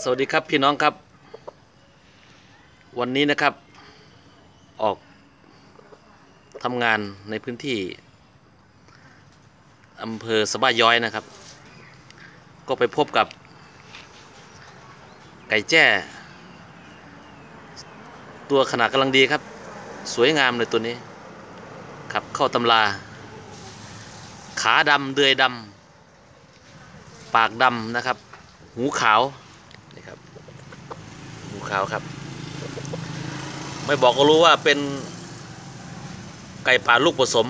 สวัสดีครับพี่น้องครับ วันนี้นะครับออกทำงานในพื้นที่อำเภอสะบ้าย้อยนะครับ ก็ไปพบกับ ไก่แจ้ ตัวขนาดกำลังดีครับ สวยงามเลยตัวนี้ครับเข้าตำรา ขาดำเดือยดำปากดำนะครับ หูขาว ขาวครับ ไม่บอกก็รู้ว่าเป็นไก่ป่าลูกผสม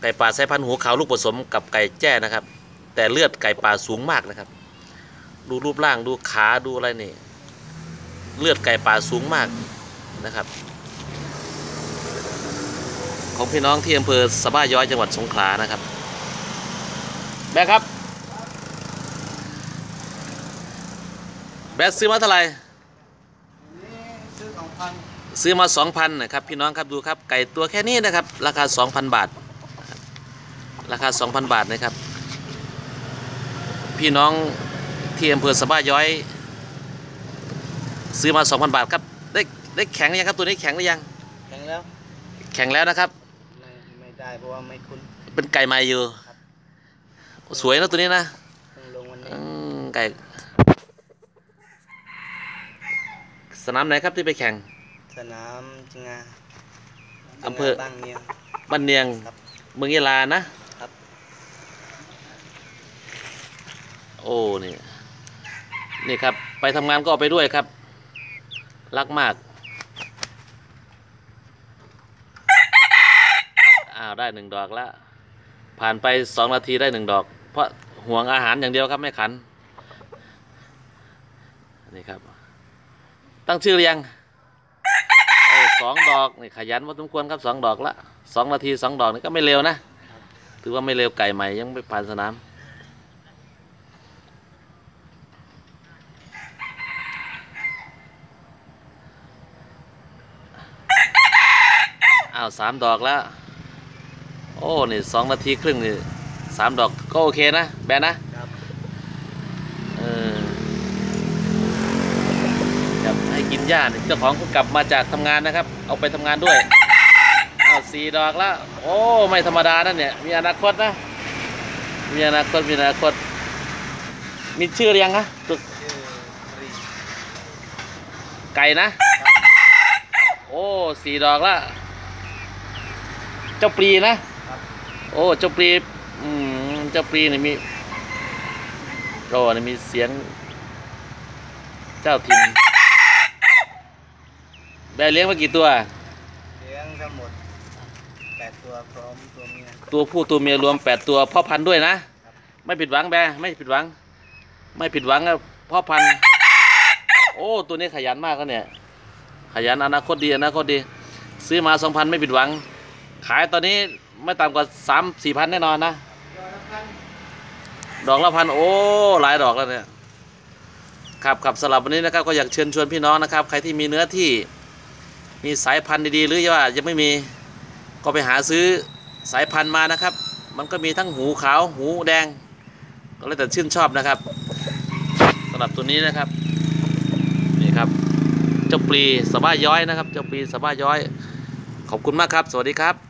ไก่ป่าสายพันธุ์หูขาวลูกผสมกับไก่แจ้นะครับ แต่เลือดไก่ป่าสูงมากนะครับ ดูรูปร่างดูขาดูอะไรนี่ เลือดไก่ป่าสูงมากนะครับ ของพี่น้องที่อำเภอสะบ้าย้อยจังหวัดสงขลานะครับแบกครับ แบกซื้อมาเท่าไหร่นี่ซื้อสองพันซื้อมา 2,000นะครับพี่น้องครับดูครับไก่ตัวแค่นี้นะครับ ราคา 2,000 บาทนะครับราคา 2,000 บาทนะครับ พี่น้องที่อำเภอสะบ้าย้อย ซื้อมา 2,000 บาทครับได้ได้แข็งหรือยังครับตัวนี้แข็งหรือยัง แข็งแล้ว แข็งแล้วนะครับ ไม่ไม่ได้เพราะว่าไม่คุ้นเป็นไก่ใหม่อยู่ สวยนะตัวนี้นะเพิ่งลงวันนี้อืมไก่ สนามไหนครับที่ไปแข่ง สนามจิงาอำเภอบางเนียง บ้านเนียงครับเมืองยะลานะครับ โอ้นี่นี่ครับ ไปทำงานก็เอาไปด้วยครับ รักมาก อ้าว ได้หนึ่งดอกแล้ว ผ่านไปสองนาทีได้หนึ่งดอก เพราะห่วงอาหารอย่างเดียวครับ ไม่ขัน นี่ครับ ตั้งชื่อหรือยังโอ้สองดอกนี่ขยันพอสมควรครับสองดอกละสองนาทีสองดอกนี่ก็ไม่เร็วนะ ถือว่าไม่เร็วไก่ใหม่ยังไม่ผ่านสนามอ้าวสามดอกแล้ว โอ้ นี่สองนาทีครึ่งนี่สามดอกก็โอเคนะ แบนนะ ครับ เออครับให้ กินหญ้าเนี่ยเจ้าของก็กลับมาจากทำงานนะครับ เอาไปทำงานด้วยเอาสี่ดอกแล้ว โอ้ไม่ธรรมดานั่นเนี่ย มีอนาคตนะ มีอนาคตมีอนาคต มีชื่อหรือยังคะตัวชื่อไก่นะ โอ้สี่ดอกแล้วเจ้าปรีนะโอ้เจ้าปรีอืมเจ้าปรีนี่มีโอ้นี่มีเสียง เจ้าถิ่น แบร์เลี้ยงมากี่ตัว เลี้ยงทั้งหมดแปดตัวพร้อมตัวเมีย ตัวผู้ตัวเมียรวมแปดตัวพ่อพันธุ์ด้วยนะไม่ผิดหวังแบร์ไม่ผิดหวัง ไม่ผิดหวังครับพ่อพันธุ์โอ้ตัวนี้ขยันมากแล้วเนี่ย ขยันอนาคตดีอนาคตดี ซื้อมาสองพันไม่ผิดหวัง ขายตอนนี้ไม่ต่ำกว่าสามสี่พันแน่นอนนะ ดอกละพันโอ้หลายดอกแล้วเนี่ยครับครับสำหรับวันนี้นะครับก็อยากเชิญชวนพี่น้องนะครับ ใครที่มีเนื้อที่ มีสายพันธุ์ดีๆ หรือว่ายังไม่มีก็ไปหาซื้อสายพันธุ์มานะครับ มันก็มีทั้งหูขาวหูแดง ก็แล้วแต่ชื่นชอบนะครับสำหรับตัวนี้นะครับนี่ครับ เจ้าปลีสะบ้าย้อยนะครับ เจ้าปลีสะบ้าย้อย ขอบคุณมากครับ สวัสดีครับ